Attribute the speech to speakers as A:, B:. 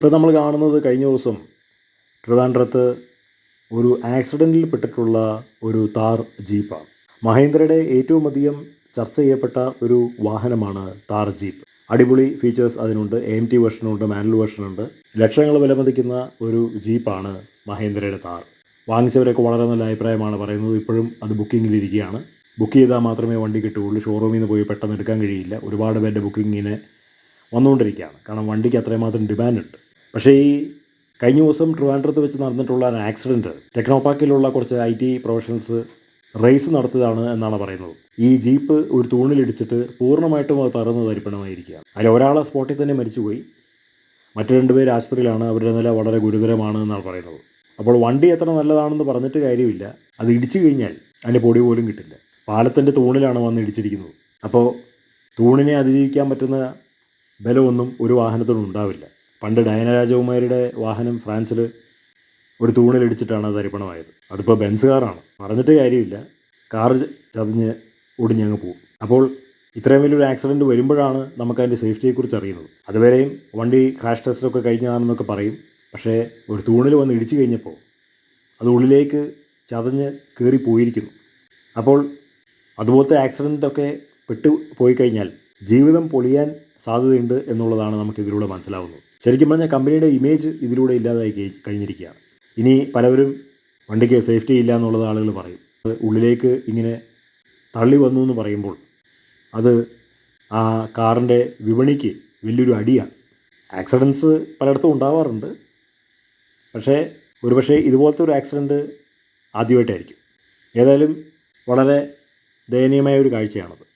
A: ഇപ്പോൾ നമ്മൾ കാണുന്നത് കഴിഞ്ഞ ദിവസം ട്രിവാൻഡ്രത്ത് ഒരു ആക്സിഡന്റിൽ പെട്ടിട്ടുള്ള ഒരു താർ ജീപ്പാണ്. മഹേന്ദ്രയുടെ ഏറ്റവും അധികം ചർച്ച ചെയ്യപ്പെട്ട ഒരു വാഹനമാണ് താർ ജീപ്പ്. അടിപൊളി ഫീച്ചേഴ്സ് അതിനുണ്ട് എ എം ടി വേർഷനുണ്ട് മാനുവൽ വേർഷനുണ്ട് ലക്ഷങ്ങൾ വിലമതിക്കുന്ന ഒരു ജീപ്പാണ് മഹേന്ദ്രയുടെ താർ. വാങ്ങിച്ചവരൊക്കെ വളരെ നല്ല അഭിപ്രായമാണ് പറയുന്നത്. ഇപ്പോഴും അത് ബുക്കിങ്ങിലിരിക്കുകയാണ്. ബുക്ക് ചെയ്താൽ മാത്രമേ വണ്ടി കിട്ടുകയുള്ളൂ. ഷോറൂമിൽ നിന്ന് പോയി പെട്ടെന്ന് എടുക്കാൻ കഴിയില്ല. ഒരുപാട് പേരുടെ ബുക്കിങ്ങിന് വന്നുകൊണ്ടിരിക്കുകയാണ്. കാരണം വണ്ടിക്ക് അത്രയും ഡിമാൻഡ് ഉണ്ട് പക്ഷേ ഈ കഴിഞ്ഞ ദിവസം ട്രിവാൻഡ്രത്ത് വെച്ച് നടന്നിട്ടുള്ള ഒരു ആക്സിഡന്റ് ടെക്നോപാക്കിലുള്ള കുറച്ച് ഐ ടി പ്രൊഫഷണൽസ് റേസ് നടത്തിയതാണ് എന്നാണ് പറയുന്നത്. ഈ ജീപ്പ് ഒരു തൂണിലിടിച്ചിട്ട് പൂർണമായിട്ടും അത് തറന്ന് തരിപ്പണമായിരിക്കുകയാണ് അതിൽ ഒരാളെ സ്പോട്ടിൽ തന്നെ മരിച്ചുപോയി. മറ്റു രണ്ടുപേർ ആശുപത്രിയിലാണ്. അവരുടെ നില വളരെ ഗുരുതരമാണ് എന്നാണ് പറയുന്നത്. അപ്പോൾ വണ്ടി എത്ര നല്ലതാണെന്ന് പറഞ്ഞിട്ട് കാര്യമില്ല. അത് ഇടിച്ചു കഴിഞ്ഞാൽ അതിന്റെ പൊടി പോലും കിട്ടില്ല. പാലത്തിന്റെ തൂണിലാണ് വന്ന് ഇടിച്ചിരിക്കുന്നത്. അപ്പോൾ തൂണിനെ അതിജീവിക്കാൻ പറ്റുന്ന ബലമൊന്നും ഒരു വാഹനത്തിനും ഉണ്ടാവില്ല പണ്ട് ഡയന രാജകുമാരിയുടെ വാഹനം ഫ്രാൻസിൽ ഒരു തൂണിലിടിച്ചിട്ടാണ് അത് തരിപ്പണമായത് അതിപ്പോൾ ബെൻസ് കാറാണ്. പറഞ്ഞിട്ട് കാര്യമില്ല. കാർ ചതിഞ്ഞ് ഒടിഞ്ഞങ്ങ് പോകും അപ്പോൾ ഇത്രയും വലിയൊരു ആക്സിഡന്റ് വരുമ്പോഴാണ് നമുക്ക് അതിന്റെ സേഫ്റ്റിയെക്കുറിച്ച് അറിയുന്നത്. അതുവരെയും വണ്ടി ക്രാഷ് ടെസ്റ്റൊക്കെ കഴിഞ്ഞതാണെന്നൊക്കെ പറയും. പക്ഷേ ഒരു തൂണിൽ വന്ന് ഇടിച്ചു കഴിഞ്ഞപ്പോൾ അത് ഉള്ളിലേക്ക് ചതഞ്ഞ് കയറി പോയിരിക്കുന്നു. അപ്പോൾ അതുപോലത്തെ ആക്സിഡന്റൊക്കെ പെട്ടു പോയി കഴിഞ്ഞാൽ ജീവിതം പൊളിയാൻ സാധ്യതയുണ്ട് എന്നുള്ളതാണ് നമുക്കിതിലൂടെ മനസ്സിലാവുന്നത്. ശരിക്കും പറഞ്ഞാൽ കമ്പനിയുടെ ഇമേജ് ഇതിലൂടെ ഇല്ലാതായി കഴി- കഴിഞ്ഞിരിക്കുകയാണ്. ഇനി പലവരും വണ്ടിക്ക് സേഫ്റ്റി ഇല്ല എന്നുള്ളത് ആളുകൾ പറയും. ഉള്ളിലേക്ക് ഇങ്ങനെ തള്ളി വന്നു എന്ന് പറയുമ്പോൾ അത് ആ കാറിന്റെ വിപണിക്ക് വലിയൊരു അടിയാണ്. ആക്സിഡൻസ് പലയിടത്തും ഉണ്ടാവാറുണ്ട്. പക്ഷേ ഒരുപക്ഷെ ഇതുപോലത്തെ ഒരു ആക്സിഡന്റ് ആദ്യമായിട്ടായിരിക്കും. ഏതായാലും വളരെ ദയനീയമായ ഒരു കാഴ്ചയാണത്.